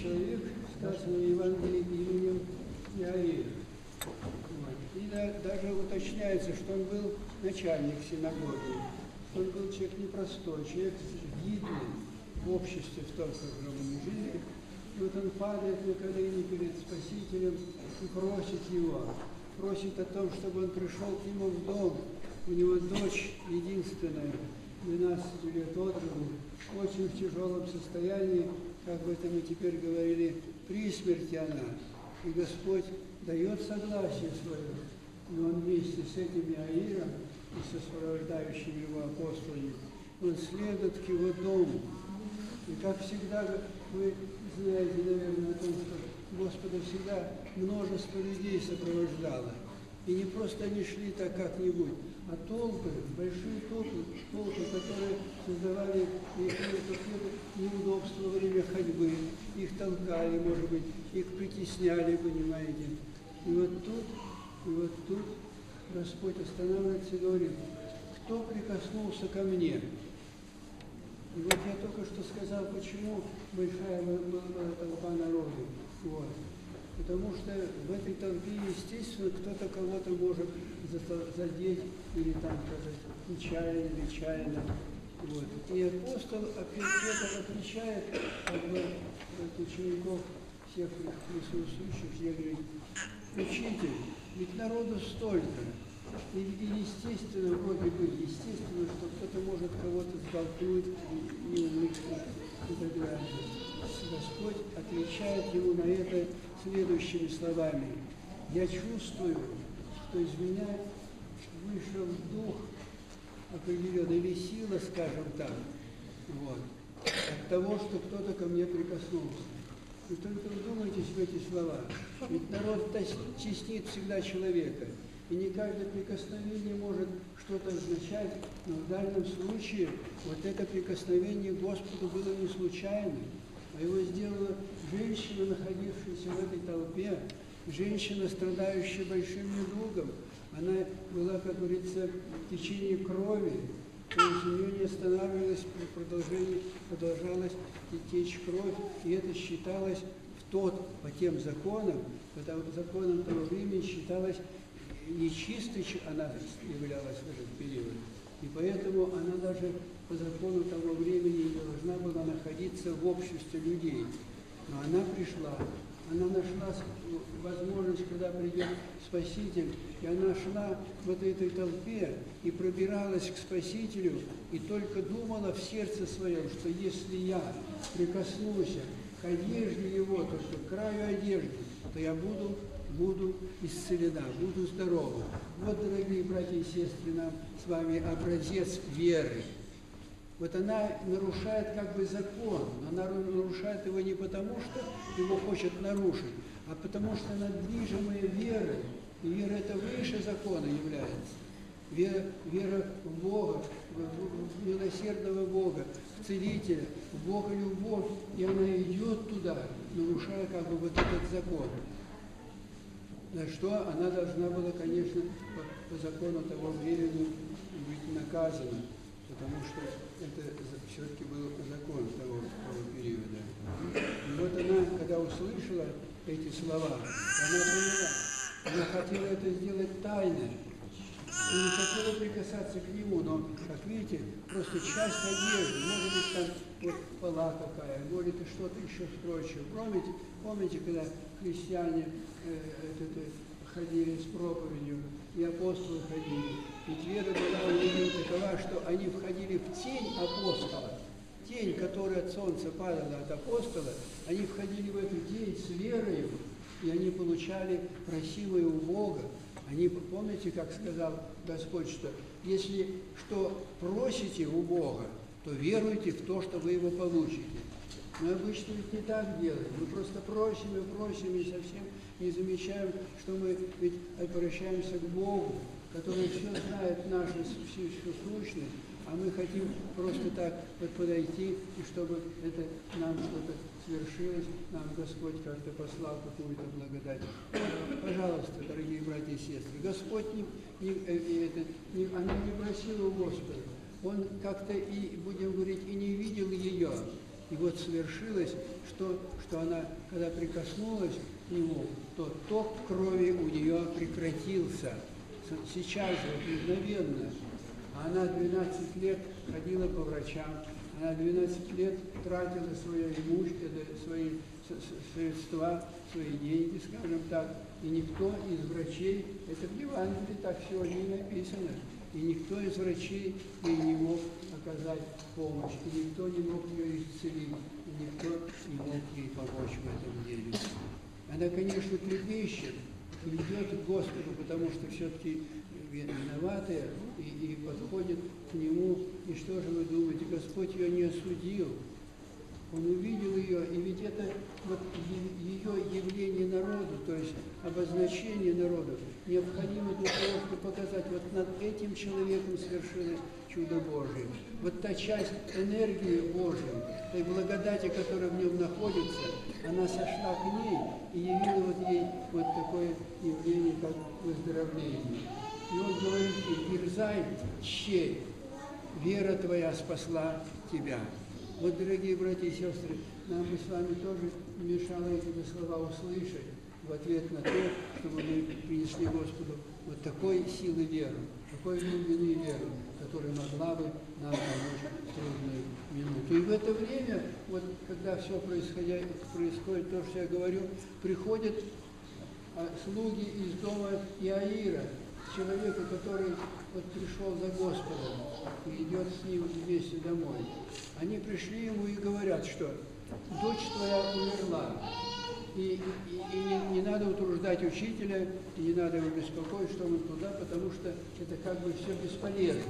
человек, сказано в Евангелии именем Иаир. И да- даже уточняется, что он был начальник синагоги, он был человек непростой, человек видный в обществе в той огромной жизни. И вот он падает на колени перед Спасителем и просит его, просит о том, чтобы он пришел к нему в дом. У него дочь единственная, 12 лет от роду, очень в тяжелом состоянии, как об этом мы теперь говорили, при смерти она. И Господь дает согласие свое. И он вместе с этим Иаиром и со сопровождающими его апостолами, он следует к его дому. И как всегда, вы знаете, наверное, о том, что Господа всегда множество людей сопровождало. И не просто они шли так как-нибудь, а толпы, большие толпы, толпы, которые создавали неудобства во время ходьбы, их толкали, может быть, их притесняли, понимаете. И вот тут, и вот тут Господь останавливается и говорит, кто прикоснулся ко мне? И вот я только что сказал, почему большая толпа народу. Вот. Потому что в этой толпе, естественно, кто-то кого-то может за- задеть или там сказать нечаянно или чаянно. Вот. И апостол опять Петр отвечает как бы от учеников всех присутствующих, я говорю, учитель, ведь народу столько. И, и естественно, вроде бы, естественно, что кто-то может кого-то сболтнуть неумышленно и так далее. Господь отвечает ему на это следующими словами. Я чувствую, что из меня вышел дух определенный, или сила, скажем так, вот, от того, что кто-то ко мне прикоснулся. И только вдумайтесь в эти слова. Ведь народ теснит всегда человека. И не каждое прикосновение может что-то означать, но в данном случае вот это прикосновение Господу было не случайным, его сделала женщина, находившаяся в этой толпе, женщина, страдающая большим недугом. Она была, как говорится, в течение крови, то есть у нее не останавливалась, при продолжении продолжалась течь кровь, и это считалось в тот, по тем законам, по тому законам того времени считалось нечистой, она являлась в этот период. И поэтому она даже по закону того времени должна была находиться в обществе людей. Но она пришла, она нашла с- возможность, когда придет Спаситель, и она шла вот этой толпе и пробиралась к Спасителю, и только думала в сердце своем, что если я прикоснусь к одежде Его, только к краю одежды, то я буду, буду исцелена, буду здорова. Вот, дорогие братья и сестры, нам с вами образец веры. Вот она нарушает как бы закон, но она нарушает его не потому, что его хочет нарушить, а потому что она движимая верой. И вера это выше закона является. Вера, вера в Бога, в, милосердного Бога, в Целителя, в Бога любовь, и она идет туда, нарушая как бы вот этот закон. За что она должна была, конечно, по, по закону того времени быть наказана, потому что это все-таки был закон того, того периода. И вот она, когда услышала эти слова, она поняла, она хотела это сделать тайно, и не хотела прикасаться к нему, но, как видите, просто часть одежды, может быть, там вот пола какая, может и что-то еще прочее. Помните, помните, когда христиане э, это, это, ходили с проповедью, и апостолы ходили, ведь вера была у них такова, что они входили в тень апостола, тень, которая от солнца падала от апостола, они входили в эту тень с верою, и они получали просимое у Бога. Они, помните, как сказал Господь, что если что просите у Бога, то веруйте в то, что вы его получите. Мы обычно ведь не так делаем. Мы просто просим и просим, и совсем не замечаем, что мы ведь обращаемся к Богу, который все знает нашу всю, сущность, а мы хотим просто так вот подойти, и чтобы это нам что-то свершилось, нам Господь как-то послал какую-то благодать. Пожалуйста, дорогие братья и сестры, Господь не, не, э, это, не, она не просила у Господа. Он как-то и, будем говорить, и не видел ее. И вот свершилось, что, что она, когда прикоснулась к нему, то ток крови у нее прекратился. Сейчас вот мгновенно. Она 12 лет ходила по врачам, она 12 лет тратила свое имущество, свои средства, свои деньги, скажем так, и никто из врачей, это в Евангелии так сегодня и написано, и никто из врачей ей не мог оказать помощь, и никто не мог ее исцелить, и никто не мог ей помочь в этом деле. Она, конечно, трепещет, идет к Господу, потому что все-таки виноватая, и, и подходит к Нему, и что же вы думаете, Господь ее не осудил, он увидел ее, и ведь это вот ее явление народу, то есть обозначение народу, необходимо для того, чтобы показать, вот над этим человеком свершилось чудо Божие. Вот та часть энергии Божьей, той благодати, которая в нем находится, она сошла к ней и явила вот ей вот такое явление, как выздоровление. И он говорит ей, дерзай, щей, вера твоя спасла тебя. Вот, дорогие братья и сестры, нам бы с вами тоже мешало эти слова услышать в ответ на то, чтобы мы принесли Господу вот такой силы веры, такой глубины веры, которая могла бы нам помочь в трудную минуту. И в это время, вот когда все происходит, происходит то, что я говорю, приходят а, слуги из дома Иаира, человека, который вот пришел за Господом и идет с ним вместе домой. Они пришли ему и говорят, что дочь твоя умерла, и, и, и не, не надо утруждать учителя, и не надо его беспокоить, что он туда, потому что это как бы все бесполезно.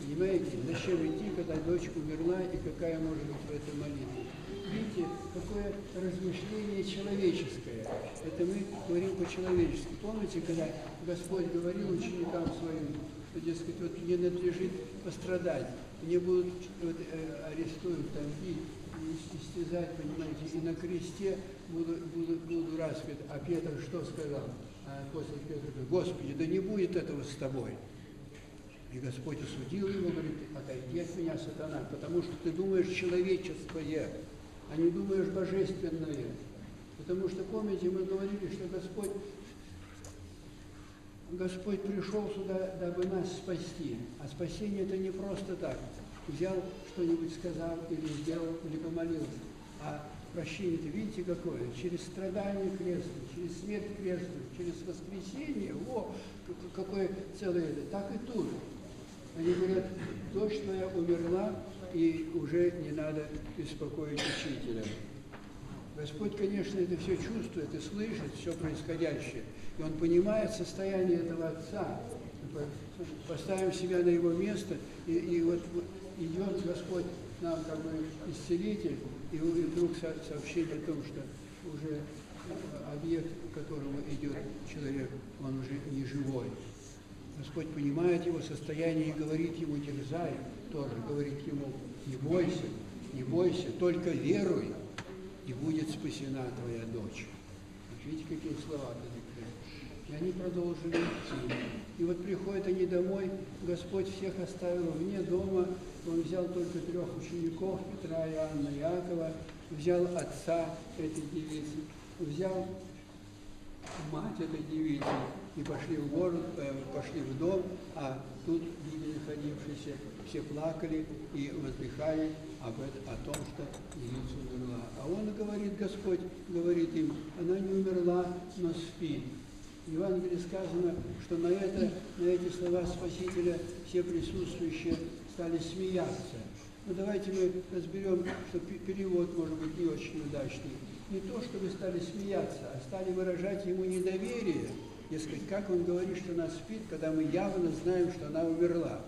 Понимаете, зачем идти, когда дочь умерла, и какая может быть в этом молитва? Видите, какое размышление человеческое. Это мы говорим по-человечески. Помните, когда Господь говорил ученикам своим, что, дескать, вот мне надлежит пострадать, мне будут вот, э, арестуют, там, бить, истязать, понимаете, и на кресте буду, буду, буду распят. А Петр что сказал? А после Петр говорит, Господи, да не будет этого с тобой. И Господь осудил его, говорит, отойди от меня, сатана, потому что ты думаешь человеческое, а не думаешь божественное. Потому что, помните, мы говорили, что Господь, Господь пришел сюда, дабы нас спасти. А спасение это не просто так. Взял что-нибудь, сказал или сделал, или помолился. А прощение-то видите какое? Через страдания крестные, через смерть крестную, через воскресение. О, какое целое это. Так и тут. Они говорят, дочь твоя умерла, и уже не надо беспокоить учителя. Господь, конечно, это все чувствует и слышит, все происходящее. И Он понимает состояние этого отца. Поставим себя на его место, и, и вот идет Господь нам как бы исцелитель, и вдруг сообщение о том, что уже объект, к которому идет человек, он уже не живой. Господь понимает его состояние и говорит ему, дерзай, тоже говорит ему, не бойся, не бойся, только веруй, и будет спасена твоя дочь. Видите, какие слова И они продолжили идти. И вот приходят они домой, Господь всех оставил вне дома, Он взял только трех учеников, Петра, Иоанна, Иакова, взял отца этой девицы, взял мать этой девицы, и пошли в город, э, пошли в дом, а тут люди находившиеся все плакали и воздыхали об этом, о том, что девица умерла. А он говорит, Господь говорит им, она не умерла, но спит. В Евангелии сказано, что на, это, на эти слова Спасителя все присутствующие стали смеяться. Но давайте мы разберем, что перевод может быть не очень удачный. Не то, что вы стали смеяться, а стали выражать ему недоверие, Дескать, как он говорит, что она спит, когда мы явно знаем, что она умерла.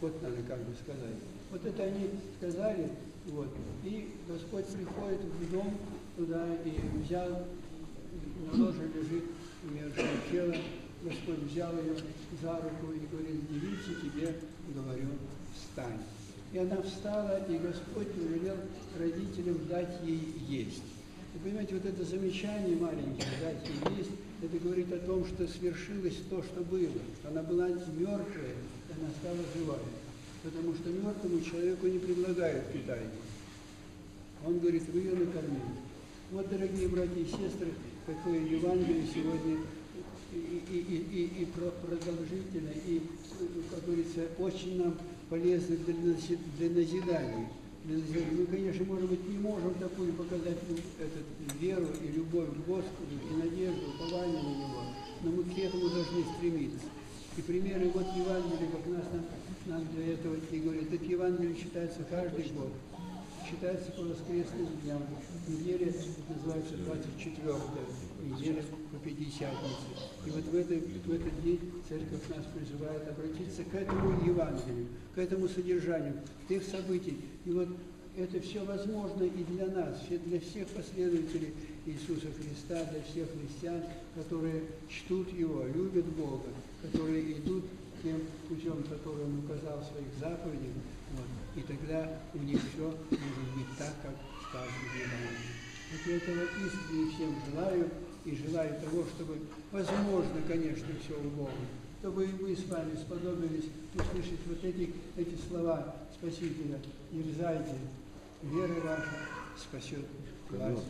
Вот надо как бы сказать. Вот это они сказали, вот. И Господь приходит в дом туда и взял, на ложе лежит умершее тело, Господь взял ее за руку и говорит, девица, тебе говорю, встань. И она встала, и Господь повелел родителям дать ей есть. Вы понимаете, вот это замечание маленькое, дать ей есть, это говорит о том, что свершилось то, что было. Она была мертвая, она стала живая. Потому что мертвому человеку не предлагают питание. Он говорит, вы ее накормили. Вот, дорогие братья и сестры, какое Евангелие сегодня и, и, и, и, и про- продолжительно, и, как говорится, очень нам полезно для, для назидания. Для назидания. Мы, конечно, может быть, не можем такую показать ну, этот, веру и любовь к Господу, и надежду, упование на Него, но мы к этому должны стремиться. И примеры вот Евангелия, как нас нам, нам для этого и говорит, это Евангелие читается каждый год считается по воскресным дням. Неделя называется 24 неделя по Пятидесятнице. И вот в, этой, в этот день церковь нас призывает обратиться к этому Евангелию, к этому содержанию, тех событий. И вот это все возможно и для нас, для всех последователей Иисуса Христа, для всех христиан, которые чтут Его, любят Бога, которые идут тем путем, который Он указал в своих заповедях, вот. и тогда у них все может быть так, как сказано в Евангелии. Вот я этого искренне всем желаю и желаю того, чтобы, возможно, конечно, все у Бога, чтобы и мы с вами сподобились услышать вот эти, эти слова Спасителя. Дерзайте, вера ваша спасет вас.